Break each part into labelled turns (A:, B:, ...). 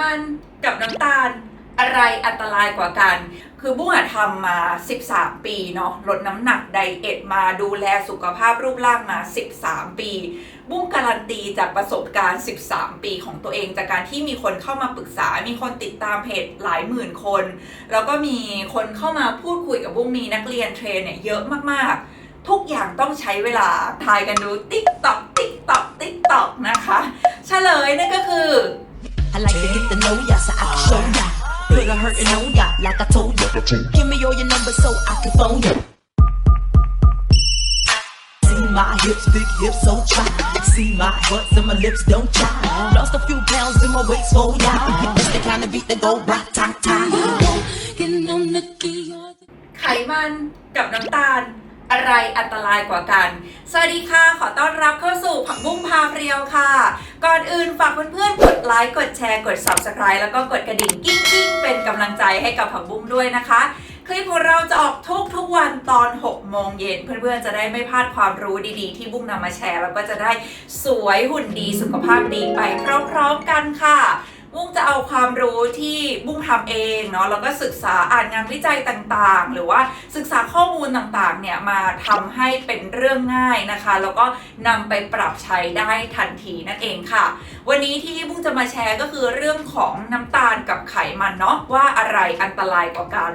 A: มันกับน้ำตาลอะไรอันตรายกว่ากัน คือบุ้งอะทำมา 13 ปีเนาะ ลดน้ำหนักไดเอทมาดูแลสุขภาพรูปร่างมา 13 ปี บุ้งการันตีจากประสบการณ์ 13 ปีของตัวเอง จากการที่มีคนเข้ามาปรึกษา มีคนติดตามเพจหลายหมื่นคน แล้วก็มีคนเข้ามาพูดคุยกับบุ้งมีนักเรียนเทรนเนี่ยเยอะมากๆ ทุกอย่างต้องใช้เวลา ทายกันดูติ๊กตอกติ๊กตอกติ๊กตอกนะคะ เฉลยนั่นก็คือ
B: I like to get to know ya so I can show ya. Put a hurtin' on ya like I told ya. Give me all your numbers so I can phone ya. See my hips, big hips, so try. See my butts and my lips don't try. Lost a few pounds in my waist, oh yeah. It's the kind of beat that go rock, ta ta. Getting on the key.
A: ไขมันกับน้ำตาล อะไรอันตรายกว่ากัน สวัสดีค่ะ ขอต้อนรับเข้าสู่ผักบุ้งพาเรียวค่ะ ก่อนอื่นฝากเพื่อนๆ กดไลค์ กดแชร์ กด subscribe แล้วก็กดกระดิ่งกิ้งกิ้งๆเป็นกำลังใจให้กับผักบุ้งด้วยนะคะ คลิปของเราจะออกทุกทุกวันตอน 6 โมงเย็น เพื่อนๆ จะได้ไม่พลาดความรู้ดีๆ ที่บุ้งนำมาแชร์ แล้วก็จะได้สวยหุ่นดีสุขภาพดีไปพร้อมๆกันค่ะ บุ้งจะเอาความรู้ที่บุ้งทำเองเนาะแล้วก็ศึกษาอ่านงานวิจัยต่างๆ หรือว่าศึกษาข้อมูลต่างๆเนี่ยมาทำให้เป็นเรื่องง่ายนะคะ แล้วก็นำไปปรับใช้ได้ทันทีนั่นเองค่ะ วันนี้ที่บุ้งจะมาแชร์ก็คือเรื่องของน้ำตาลกับไขมันเนาะว่าอะไรอันตรายกว่ากัน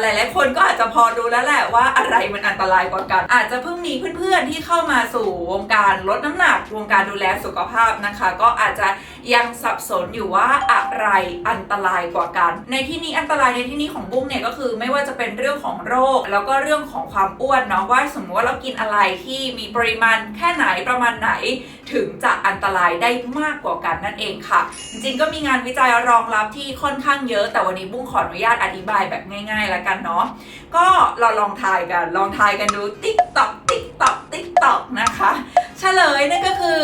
A: หลาย ๆ คนก็อาจจะพอรู้แล้วแหละว่าอะไรมันอันตรายกว่ากัน อาจจะเพิ่งมีเพื่อน ๆ ที่เข้ามาสู่วงการลดน้ำหนัก วงการดูแลสุขภาพนะคะ ก็อาจจะยังสับสนอยู่ว่าอะไรอันตรายกว่ากัน ในที่นี้อันตรายในที่นี้ของบุ้งเนี่ยก็คือไม่ว่าจะเป็นเรื่องของโรค แล้วก็เรื่องของความอ้วนเนาะว่าสมมติว่าเรากินอะไรที่มีปริมาณแค่ไหนประมาณไหนถึงจะอันตรายได้มากกว่ากันนั่นเองค่ะ จริงๆก็มีงานวิจัยรองรับที่ค่อนข้างเยอะ แต่วันนี้บุ้งขออนุญาตอธิบายแบบง่าย ๆล้วกันเนาะก็เราลองทายกัน ลองทายกันดูติ๊กตอกติ๊กตอกติ๊กตอกนะคะเฉลยนั่นก็คือ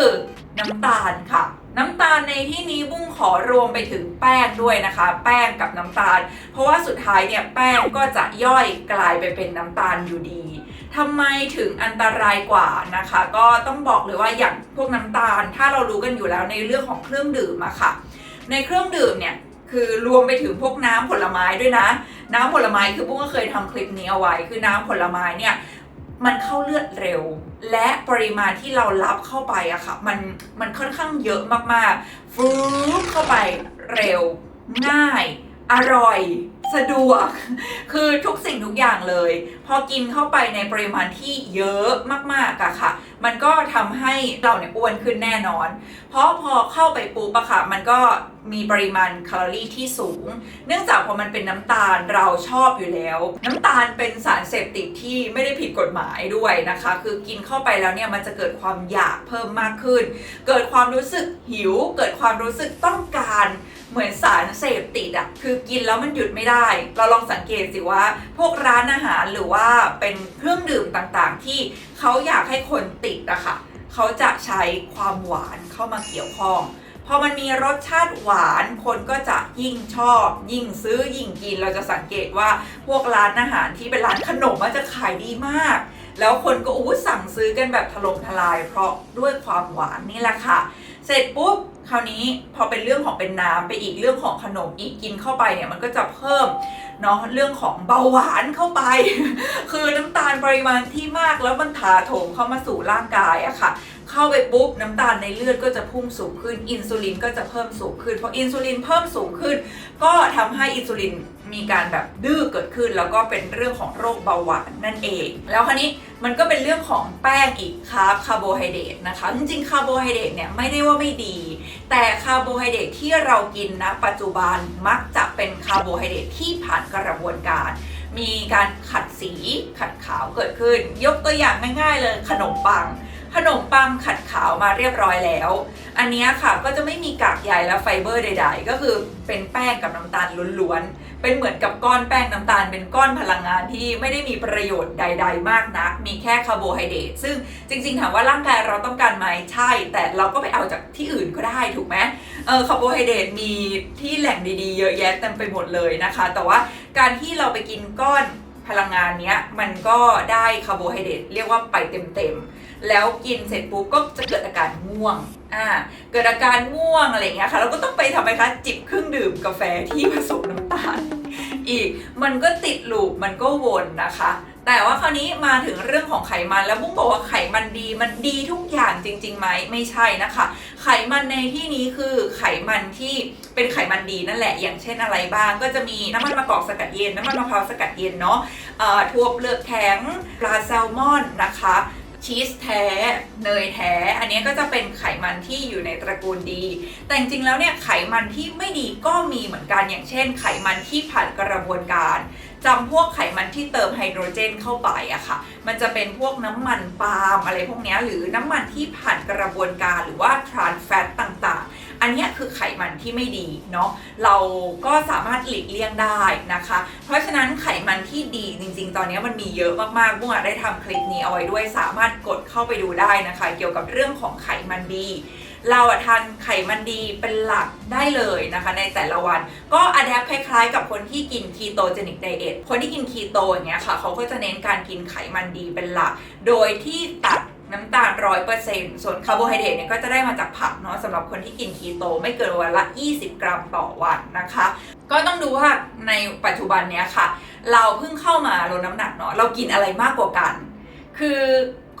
A: น้ำตาลค่ะน้ำตาลในที่นี้บุ้งขอรวมไปถึงแป้งด้วยนะคะ แป้งกับน้ำตาล เพราะว่าสุดท้ายเนี่ยแป้งก็จะย่อยกลายไปเป็นน้ำตาลอยู่ดีทำไมถึงอันตรายกว่านะคะ ก็ต้องบอกเลยว่าอย่างพวกน้ำตาล ถ้าเรารู้กันอยู่แล้วในเรื่องของเครื่องดื่มอะค่ะ ในเครื่องดื่มเนี่ยคือรวมไปถึงพวกน้ำผลไม้ด้วยนะ น้ำผลไม้คือปุ้งก็เคยทำคลิปนี้เอาไว้ คือน้ำผลไม้เนี่ยมันเข้าเลือดเร็ว และปริมาณที่เรารับเข้าไปอะค่ะ มันมันค่อนข้างเยอะมากๆฟื้นเข้าไปเร็วง่าย อร่อย สะดวก คือทุกสิ่งทุกอย่างเลย พอกินเข้าไปในปริมาณที่เยอะมากๆอะค่ะ มันก็ทำให้เราเนี่ยอ้วนขึ้นแน่นอน เพราะพอเข้าไปปุ๊บอะค่ะ มันก็มีปริมาณแคลอรี่ที่สูง เนื่องจากพอมันเป็นน้ำตาลเราชอบอยู่แล้ว น้ำตาลเป็นสารเสพติดที่ไม่ได้ผิดกฎหมายด้วยนะคะ คือกินเข้าไปแล้วเนี่ยมันจะเกิดความอยากเพิ่มมากขึ้น เกิดความรู้สึกหิว เกิดความรู้สึกต้องการ เหมือนสารเสพติดอะคือกินแล้วมันหยุดไม่ได้ เราลองสังเกตสิว่า พวกร้านอาหารหรือว่าเป็นเครื่องดื่มต่างๆ ที่เขาอยากให้คนติดอะค่ะเขาจะใช้ความหวานเข้ามาเกี่ยวข้องพอมันมีรสชาติหวานคนก็จะยิ่งชอบ ยิ่งซื้อยิ่งกินเราจะสังเกตว่าพวกร้านอาหารที่เป็นร้านขนมมันจะขายดีมาก แล้วคนก็อู้สั่งซื้อกันแบบถล่มทลาย เพราะด้วยความหวานนี่แหละค่ะ เสร็จปุ๊บคราวนี้พอเป็นเรื่องของเป็นน้ำไปอีกเรื่องของขนมอีกกินเข้าไปเนี่ยมันก็จะเพิ่มเนาะเรื่องของเบาหวานเข้าไป คือน้ำตาลปริมาณที่มากแล้วมันถาโถมเข้ามาสู่ร่างกายอะค่ะ เข้าไปปุ๊บน้ำตาลในเลือดก็จะพุ่งสูงขึ้นอินซูลินก็จะเพิ่มสูงขึ้นพออินซูลินเพิ่มสูงขึ้น ก็ทำให้อินซูลิน มีการแบบดื้อเกิดขึ้น แล้วก็เป็นเรื่องของโรคเบาหวานนั่นเอง แล้วคราวนี้มันก็เป็นเรื่องของแป้งอีกคาร์บคาร์โบไฮเดรตนะคะ จริงๆคาร์โบไฮเดรตเนี่ยไม่ได้ว่าไม่ดี แต่คาร์โบไฮเดรตที่เรากินนะปัจจุบันมักจะเป็นคาร์โบไฮเดรตที่ผ่านกระบวนการ มีการขัดสีขัดขาวเกิดขึ้น ยกตัวอย่างง่าย ๆ เลยขนมปัง ขนมปังขัดขาวมาเรียบร้อยแล้ว อันนี้ค่ะก็จะไม่มีกากใยและไฟเบอร์ใด ๆ ก็คือเป็นแป้งกับน้ำตาลล้วนๆ เป็นเหมือนกับก้อนแป้งน้ำตาล เป็นก้อนพลังงานที่ไม่ได้มีประโยชน์ใด ๆ มากนัก มีแค่คาร์โบไฮเดรตซึ่งจริงๆถามว่าร่างกายเราต้องการไหมใช่ แต่เราก็ไปเอาจากที่อื่นก็ได้ถูกไหมเออคาร์โบไฮเดรตมีที่แหล่งดีๆ เยอะแยะเต็มไปหมดเลยนะคะ แต่ว่าการที่เราไปกินก้อน พลังงานเนี้ยมันก็ได้คาร์โบไฮเดรตเรียกว่าไปเต็มๆ แล้วกินเสร็จปุ๊บก็จะเกิดอาการง่วงอ่าเกิดอาการง่วงอะไรเงี้ยค่ะเราก็ต้องไปทำไมคะจิบเครื่องดื่มกาแฟที่ผสมน้ำตาล อีกมันก็ติดลูปมันก็วนนะคะ แต่ว่าคราวนี้มาถึงเรื่องของไขมันแล้วบุ้งบอกว่าไขมันดีมันดีทุกอย่างจริงๆไหมไม่ใช่นะคะ ไขมันในที่นี้คือไขมันที่เป็นไขมันดีนั่นแหละ อย่างเช่นอะไรบ้าง ก็จะมีน้ำมันมะกอกสกัดเย็นน้ำมันมะพร้าวสกัดเย็นเนาะะทั่วเปลือกแข็งปลาแซลมอนนะคะชีสแท้ เนยแท้ อันนี้ก็จะเป็นไขมันที่อยู่ในตระกูลดี แต่จริงๆแล้วเนี่ยไขมันที่ไม่ดีก็มีเหมือนกันอย่างเช่น ไขมันที่ผ่านกระบวนการ จำพวกไขมันที่เติมไฮโดรเจนเข้าไปอะค่ะ มันจะเป็นพวกน้ำมันปาล์มอะไรพวกนี้หรือน้ำมันที่ผ่านกระบวนการหรือว่าทรานแฟตต่างๆ อันนี้คือไขมันที่ไม่ดีเนาะ เราก็สามารถหลีกเลี่ยงได้นะคะ เพราะฉะนั้นไขมันที่ดีจริง ๆ ตอนนี้มันมีเยอะมากๆบุ้งอะได้ทำคลิปนี้เอาไว้ด้วย สามารถกดเข้าไปดูได้นะคะ เกี่ยวกับเรื่องของไขมันดี เราทานไขมันดีเป็นหลักได้เลยนะคะในแต่ละวัน ก็อัดแอปคล้ายๆ กับคนที่กินคีโตเจนิกไดเอทคนที่กินคีโตอย่างเงี้ยค่ะเขาก็จะเน้นการกินไขมันดีเป็นหลัก โดยที่ตัดน้ำตาลร้อยเปอร์เซ็นต์ส่วนคาร์โบไฮเดรตเนี่ยก็จะได้มาจากผักเนาะสำหรับคนที่กินคีโตไม่เกินวันละ 20 กรัมต่อวันนะคะ ก็ต้องดูว่าในปัจจุบันเนี้ยค่ะ เราเพิ่งเข้ามาลดน้ำหนักเนาะเรากินอะไรมากกว่ากัน คือ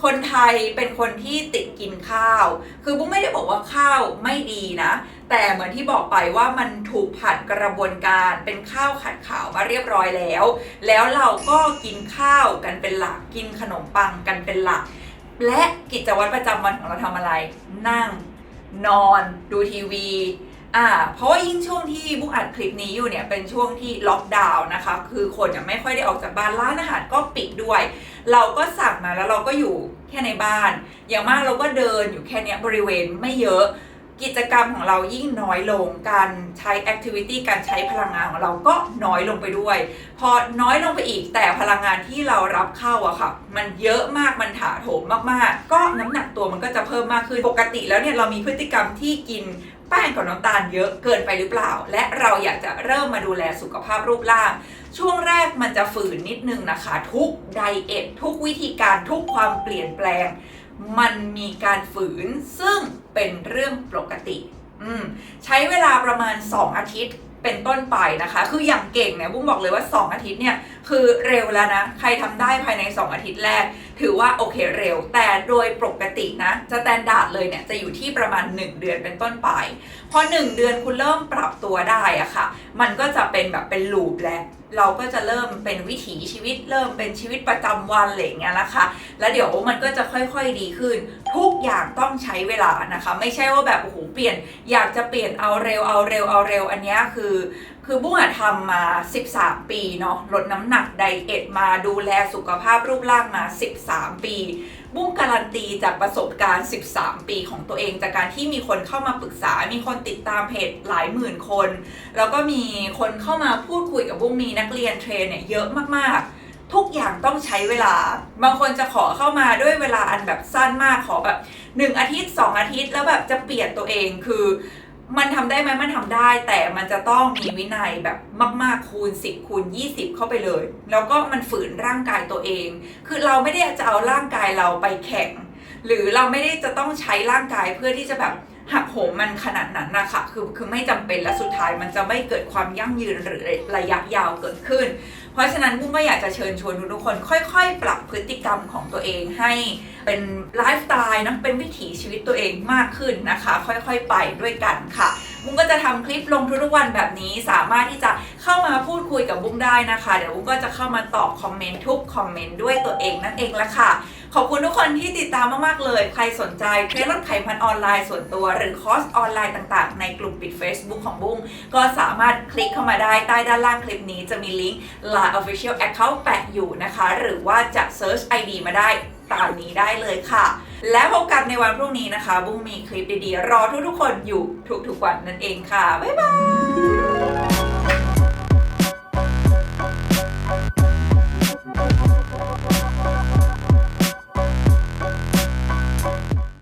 A: คนไทยเป็นคนที่ติดกินข้าว คือบุ้งไม่ได้บอกว่าข้าวไม่ดีนะ แต่เหมือนที่บอกไปว่ามันถูกผ่านกระบวนการเป็นข้าวขัดขาวมาเรียบร้อยแล้ว แล้วเราก็กินข้าวกันเป็นหลัก กินขนมปังกันเป็นหลัก และกิจวัตรประจำวันของเราทำอะไร นั่ง นอน ดูทีวี อ่าเพราะว่ายิ่งช่วงที่บุ๊กอัดคลิปนี้อยู่เนี่ยเป็นช่วงที่ล็อกดาวน์นะคะ คือคนยังไม่ค่อยได้ออกจากบ้านร้านอาหารก็ปิดด้วย เราก็สั่งมาแล้วเราก็อยู่แค่ในบ้าน อย่างมากเราก็เดินอยู่แค่เนี้ยบริเวณไม่เยอะ กิจกรรมของเรายิ่งน้อยลงการใช้แอคทิวิตี้การใช้พลังงานของเราก็น้อยลงไปด้วย พอน้อยลงไปอีกแต่พลังงานที่เรารับเข้าอะค่ะ มันเยอะมากมันถาโถมมากๆ ก็น้ำหนักตัวมันก็จะเพิ่มมากขึ้นปกติแล้วเนี่ยเรามีพฤติกรรมที่กิน แป้งกับน้ำตาลเยอะเกินไปหรือเปล่า และเราอยากจะเริ่มมาดูแลสุขภาพรูปร่าง ช่วงแรกมันจะฝืนนิดนึงนะคะ ทุกไดเอททุกวิธีการทุกความเปลี่ยนแปลง มันมีการฝืนซึ่งเป็นเรื่องปกติ ใช้เวลาประมาณ 2 อาทิตย์ เป็นต้นไปนะคะ คืออย่างเก่งเนี่ยบุ้งบอกเลยว่า 2 อาทิตย์เนี่ยคือเร็วแล้วนะ ใครทำได้ภายใน 2 อาทิตย์แรก ถือว่าโอเคเร็ว แต่โดยปกตินะจะแตนดาร์ดเลยเนี่ยจะอยู่ที่ประมาณ 1 เดือนเป็นต้นไป พอ 1 เดือนคุณเริ่มปรับตัวได้อะค่ะ มันก็จะเป็นแบบเป็นลูปแล้ว เราก็จะเริ่มเป็นวิถีชีวิต เริ่มเป็นชีวิตประจำวันอะไรอย่างเงี้ยนะคะ แล้วเดี๋ยวมันก็จะค่อยๆดีขึ้น ทุกอย่างต้องใช้เวลานะคะ ไม่ใช่ว่าแบบโอ้โหเปลี่ยน อยากจะเปลี่ยนเอาเร็วเอาเร็วเอาเร็ว อันนี้คือ คือบุ้งอะทำมา 13 ปีเนาะลดน้ำหนักไดเอทมาดูแลสุขภาพรูปร่างมา 13 ปีบุ้งการันตีจากประสบการณ์ 13 ปีของตัวเอง จากการที่มีคนเข้ามาปรึกษา มีคนติดตามเพจหลายหมื่นคน แล้วก็มีคนเข้ามาพูดคุยกับบุ้งมีนักเรียนเทรนเนี่ยเยอะมากๆทุกอย่างต้องใช้เวลา บางคนจะขอเข้ามาด้วยเวลาอันแบบสั้นมากขอแบบ 1 อาทิตย์ 2 อาทิตย์แล้วแบบจะเปลี่ยนตัวเองคือ มันทำได้ไหมมันทำได้ แต่มันจะต้องมีวินัยแบบมาก ๆ คูณ 10 คูณ 20 เข้าไปเลย แล้วก็มันฝืนร่างกายตัวเอง คือเราไม่ได้จะเอาร่างกายเราไปแข่ง หรือเราไม่ได้จะต้องใช้ร่างกายเพื่อที่จะแบบ หักโหมมันขนาดนั้นนะคะคือคือไม่จำเป็นและสุดท้ายมันจะไม่เกิดความยั่งยืนหรือระยะยาวเกิดขึ้น เพราะฉะนั้นบุ้งก็อยากจะเชิญชวนทุกคน ค่อยๆ ปรับพฤติกรรมของตัวเองให้เป็นไลฟ์สไตล์นะเป็นวิถีชีวิตตัวเองมากขึ้นนะคะ ค่อยๆ ไปด้วยกันค่ะบุ้งก็จะทำคลิปลงทุกๆวันแบบนี้สามารถที่จะเข้ามาพูดคุยกับบุ้งได้นะคะ เดี๋ยวบุ้งก็จะเข้ามาตอบคอมเมนต์ทุกคอมเมนต์ด้วยตัวเองนั่นเองละค่ะขอบคุณทุกคนที่ติดตามมาก ๆ เลย ใครสนใจเทรนลดไขมันออนไลน์ส่วนตัว หรือคอร์สออนไลน์ต่างๆ ในกลุ่มปิด Facebook ของบุ้งก็สามารถคลิกเข้ามาได้ใต้ด้านล่างคลิปนี้จะมีลิงก์ Line Official Account แปะอยู่นะคะ หรือว่าจะ Search ID มาได้ตามนี้ได้เลยค่ะ และพบกันในวันพรุ่งนี้นะคะ บุ้งมีคลิปดีๆ รอทุกๆคนอยู่ทุกๆวันนั่นเองค่ะ บ๊ายบาย